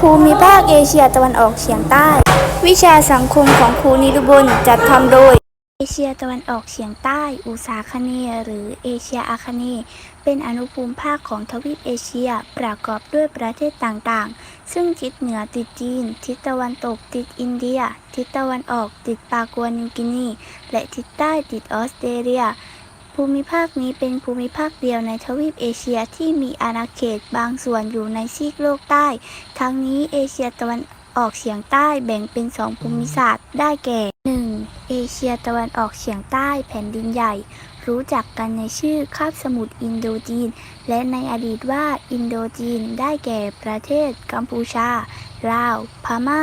ภูมิภาคเอเชียตะวันออกเฉียงใต้ วิชาสังคมของครูนิรุบลจัดทำโดย เอเชียตะวันออกเฉียงใต้ อุษาคเนย์หรือเอเชียอาคเนย์เป็นอนุภูมิภาคของทวีปเอเชียประกอบด้วยประเทศต่างๆ ซึ่งทิศเหนือติดจีน ทิศตะวันตกติดอินเดีย ทิศตะวันออกติดปากัวนิวกินี และทิศใต้ติดออสเตรเลีย ภูมิภาคนี้เป็นภูมิภาคเดียวในทวีปเอเชียที่มีอาณาเขตบางส่วนอยู่ในซีกโลกใต้ ทั้งนี้เอเชียตะวันออกเฉียงใต้แบ่งเป็นสองภูมิศาสตร์ได้แก่ 1. เอเชียตะวันออกเฉียงใต้แผ่นดินใหญ่ รู้จักกันในชื่อคาบสมุทรอินโดจีน และในอดีตว่าอินโดจีนได้แก่ประเทศกัมพูชา ลาว พม่า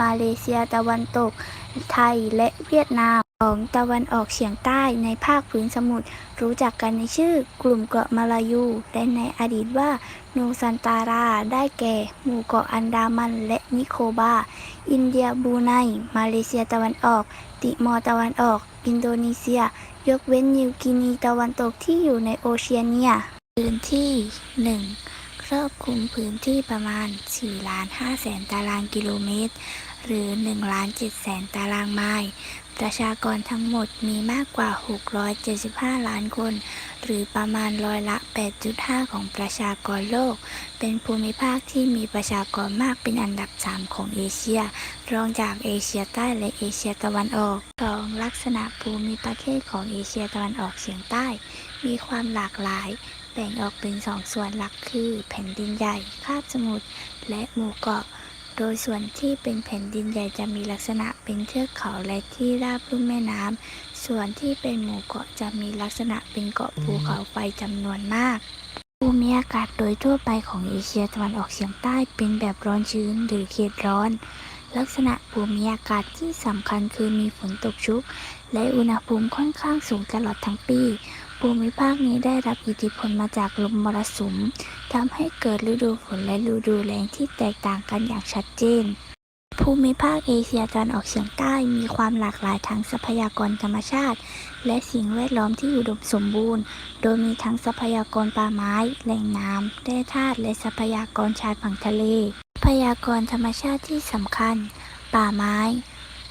มาเลเซียตะวันตก ไทยและเวียดนาม ของตะวันออกเฉียงใต้ในภาคพื้นสมุทรรู้จักกันในชื่อกลุ่มเกาะมาลายูและในอดีตว่าโนซันตาราได้แก่ หมู่เกาะอันดามันและนิโคบา อินเดียบูไน มาเลเซียตะวันออก ติมอร์ตะวันออก อินโดนีเซีย ยกเว้นนิวกินีตะวันตกที่อยู่ในโอเชียเนีย พื้นที่ 1. ครอบคลุมพื้นที่ประมาณ4ล้าน5แสนตารางกิโลเมตร หรือ1ล้าน7แสนตารางไมล์ ประชากรทั้งหมดมีมากกว่า 675 ล้านคน หรือประมาณร้อยละ 8.5 ของประชากรโลก เป็นภูมิภาคที่มีประชากรมากเป็นอันดับ 3 ของเอเชีย รองจากเอเชียใต้และเอเชียตะวันออก 2. ลักษณะภูมิประเทศของเอเชียตะวันออกเฉียงใต้ มีความหลากหลายแบ่งออกเป็นสองส่วนหลักคือ แผ่นดินใหญ่ คาบสมุทรและหมู่เกาะ โดยส่วนที่เป็นแผ่นดินใหญ่จะมีลักษณะเป็นเทือกเขาและที่ราบลุ่มแม่น้ำ ส่วนที่เป็นหมู่เกาะจะมีลักษณะเป็นเกาะภูเขาไฟจำนวนมากภูมิอากาศโดยทั่วไปของเอเชียตะวันออกเฉียงใต้เป็นแบบร้อนชื้นหรือเขตร้อน ลักษณะภูมิอากาศที่สำคัญคือมีฝนตกชุก และอุณหภูมิค่อนข้างสูงตลอดทั้งปี ภูมิภาคนี้ได้รับอิทธิพลมาจากลมมรสุมทำให้เกิดฤดูฝนและฤดูแล้งที่แตกต่างกันอย่างชัดเจน ภูมิภาคเอเชียตะวันออกเฉียงใต้มีความหลากหลายทางทรัพยากรธรรมชาติ และสิ่งแวดล้อมที่อุดมสมบูรณ์ โดยมีทั้งทรัพยากรป่าไม้ แหล่งน้ำแร่ธาตุและทรัพยากรชายฝั่งทะเล ทรัพยากรธรรมชาติที่สำคัญ ป่าไม้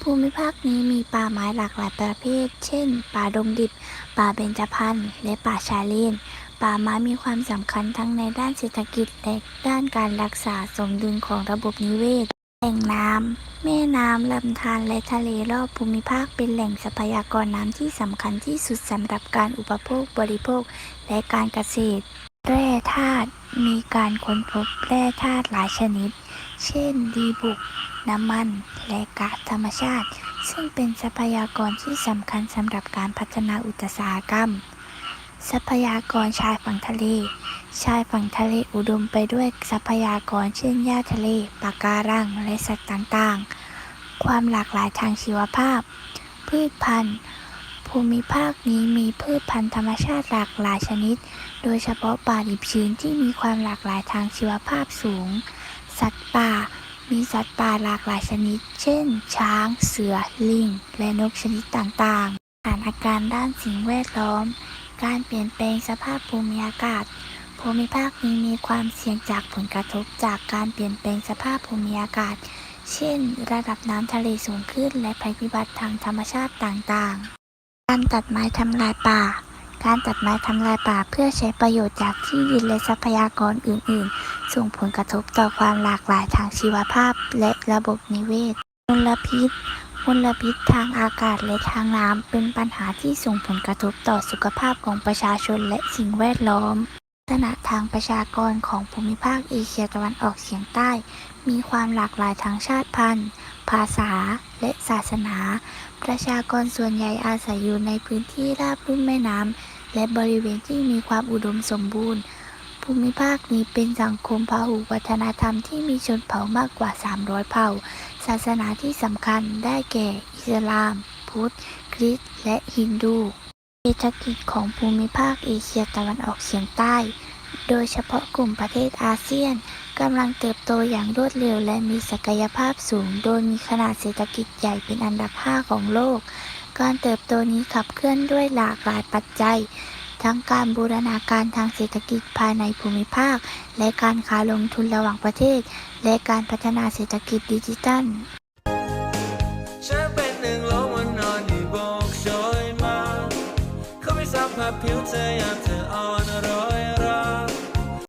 ภูมิภาคนี้มีป่าไม้หลากหลายประเภท เช่น ป่าดงดิบ ป่าเบญจพรรณ และป่าชายเลน ป่าไม้มีความสำคัญทั้งในด้านเศรษฐกิจและด้านการรักษาสมดุลของระบบนิเวศ แหล่งน้ำ แม่น้ำ ลำธาร และทะเลรอบภูมิภาคเป็นแหล่งทรัพยากรน้ำที่สำคัญที่สุดสำหรับการอุปโภคบริโภคและการเกษตร แร่ธาตุ มีการค้นพบแร่ธาตุหลายชนิด เช่น ดีบุก น้ำมัน และก๊าซธรรมชาติ ซึ่งเป็นทรัพยากรที่สำคัญสำหรับการพัฒนาอุตสาหกรรม ทรัพยากรชายฝั่งทะเล ชายฝั่งทะเลอุดมไปด้วยทรัพยากรเช่นหญ้าทะเลปะการัง และสัตว์ต่างๆ ความหลากหลายทางชีวภาพ พืชพันธุ์ ภูมิภาคนี้มีพืชพันธุ์ธรรมชาติหลากหลายชนิด โดยเฉพาะป่าดิบชื้นที่มีความหลากหลายทางชีวภาพสูง สัตว์ป่า มีสัตว์ป่าหลากหลายชนิด เช่น ช้าง เสือ ลิง และนกชนิดต่างๆสถานการณ์ด้านสิ่งแวดล้อม การเปลี่ยนแปลงสภาพภูมิอากาศ ภูมิภาคนี้มีความเสี่ยงจากผลกระทบจากการเปลี่ยนแปลงสภาพภูมิอากาศ เช่น ระดับน้ำทะเลสูงขึ้น และภัยพิบัติทางธรรมชาติต่างๆ การตัดไม้ทำลายป่า การตัดไม้ทำลายป่าเพื่อใช้ประโยชน์จากที่ดินและทรัพยากรอื่น ๆ ส่งผลกระทบต่อความหลากหลายทางชีวภาพและระบบนิเวศมลพิษมลพิษทางอากาศและทางน้ำเป็นปัญหาที่ส่งผลกระทบต่อสุขภาพของประชาชนและสิ่งแวดล้อมลักษณะทางประชากรของภูมิภาคเอเชียตะวันออกเฉียงใต้ มีความหลากหลายทางชาติพันธุ์ ภาษาและศาสนา ประชากรส่วนใหญ่อาศัยอยู่ในพื้นที่ราบลุ่มแม่น้ำและบริเวณที่มีความอุดมสมบูรณ์ ภูมิภาคนี้เป็นสังคมพหุวัฒนธรรมที่มีชนเผ่ามากกว่า 300 เผ่า ศาสนาที่สำคัญได้แก่ อิสลาม พุทธ คริสต์ และฮินดู เศรษฐกิจของภูมิภาคเอเชียตะวันออกเฉียงใต้ โดยเฉพาะกลุ่มประเทศอาเซียนกำลังเติบโตอย่างรวดเร็วและมีศักยภาพสูง โดยมีขนาดเศรษฐกิจใหญ่เป็นอันดับ 5 ของโลก การเติบโตนี้ขับเคลื่อนด้วยหลากหลายปัจจัย ทั้งการบูรณาการทางเศรษฐกิจภายในภูมิภาค และการค้าลงทุนระหว่างประเทศ และการพัฒนาเศรษฐกิจดิจิทัล